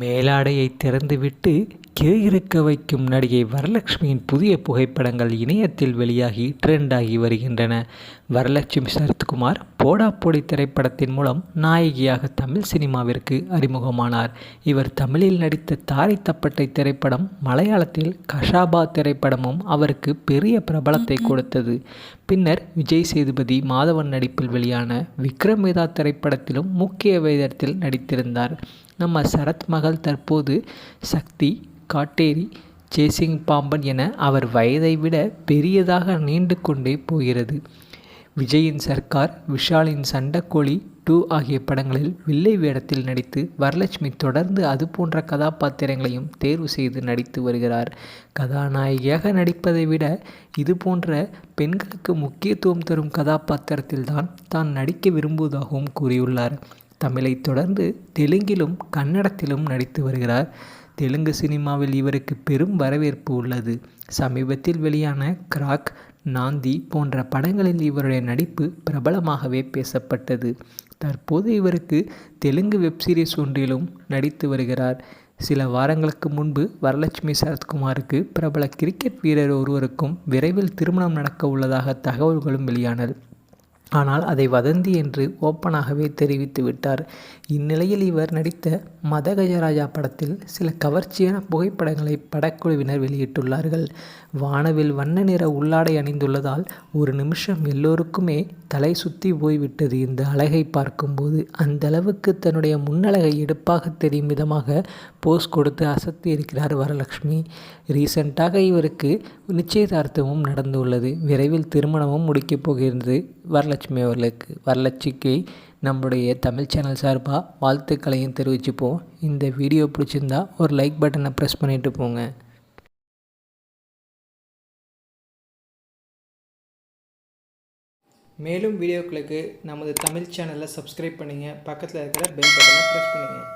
மேலாடையை திறந்துவிட்டு கிறுகிறுக்க வைக்கும் நடிகை வரலட்சுமியின் புதிய புகைப்படங்கள் இணையத்தில் வெளியாகி ட்ரெண்டாகி வருகின்றன. வரலட்சுமி சரத்குமார் போடா போடி திரைப்படத்தின் மூலம் நாயகியாக தமிழ் சினிமாவிற்கு அறிமுகமானார். இவர் தமிழில் நடித்த தாரை தப்பட்டை திரைப்படம் மலையாளத்தில் கஷாபா திரைப்படமும் அவருக்கு பெரிய பிரபலத்தை கொடுத்தது. பின்னர் விஜய் சேதுபதி மாதவன் நடிப்பில் வெளியான விக்ரமேதா திரைப்படத்திலும் முக்கிய வேடத்தில் நடித்திருந்தார். நம்ம சரத் மகள் தற்போது சக்தி காட்டேரி சேசிங் பாம்பன் என அவர் வயதை விட பெரியதாக நீண்டு கொண்டே போகிறது. விஜயின் சர்க்கார் விஷாலின் சண்டக்கோழி டூ ஆகிய படங்களில் வில்லை வேடத்தில் நடித்து வரலட்சுமி தொடர்ந்து அது போன்ற கதாபாத்திரங்களையும் தேர்வு செய்து நடித்து வருகிறார். கதாநாயகியாக நடிப்பதை விட இது போன்ற பெண்களுக்கு முக்கியத்துவம் தரும் கதாபாத்திரத்தில்தான் தான் நடிக்க விரும்புவதாகவும் கூறியுள்ளார். தமிழை தொடர்ந்து தெலுங்கிலும் கன்னடத்திலும் நடித்து வருகிறார். தெலுங்கு சினிமாவில் இவருக்கு பெரும் வரவேற்பு உள்ளது. சமீபத்தில் வெளியான கிராக் நாந்தி போன்ற படங்களில் இவருடைய நடிப்பு பிரபலமாகவே பேசப்பட்டது. தற்போது இவருக்கு தெலுங்கு வெப்சீரிஸ் ஒன்றிலும் நடித்து வருகிறார். சில வாரங்களுக்கு முன்பு வரலட்சுமி சரத்குமாருக்கு பிரபல கிரிக்கெட் வீரர் ஒருவருக்கும் விரைவில் திருமணம் நடக்க உள்ளதாக தகவல்களும் வெளியானது. ஆனால் அதை வதந்தி என்று ஓப்பனாகவே தெரிவித்து விட்டார். இந்நிலையில் இவர் நடித்த மதகஜராஜா படத்தில் சில கவர்ச்சியான புகைப்படங்களை படக்குழுவினர் வெளியிட்டுள்ளார்கள். வானவில் வண்ண நிற உள்ளாடை அணிந்துள்ளதால் ஒரு நிமிஷம் எல்லோருக்குமே தலை சுற்றி போய்விட்டது இந்த அழகை பார்க்கும்போது அந்த அளவுக்கு தன்னுடைய முன்னழகை எடுப்பாக தெரியும் விதமாக போஸ் கொடுத்து அசத்தி இருக்கிறார் வரலட்சுமி. ரீசெண்டாக இவருக்கு நிச்சயதார்த்தமும் நடந்துள்ளது. விரைவில் திருமணமும் முடிக்கப் போகிறது. வரலட்சுமி அவர்களுக்கு வரலட்சுமிக்கு நம்முடைய தமிழ் சேனல் சார்பாக வாழ்த்துக்களையும் தெரிவிச்சுப்போம். இந்த வீடியோ பிடிச்சிருந்தா ஒரு லைக் பட்டனை ப்ரெஸ் பண்ணிவிட்டு போங்க. மேலும் வீடியோக்களுக்கு நமது தமிழ் சேனலை சப்ஸ்கிரைப் பண்ணுங்கள் பக்கத்தில் இருக்கிற பெல் பட்டனை ப்ரெஸ் பண்ணுங்கள்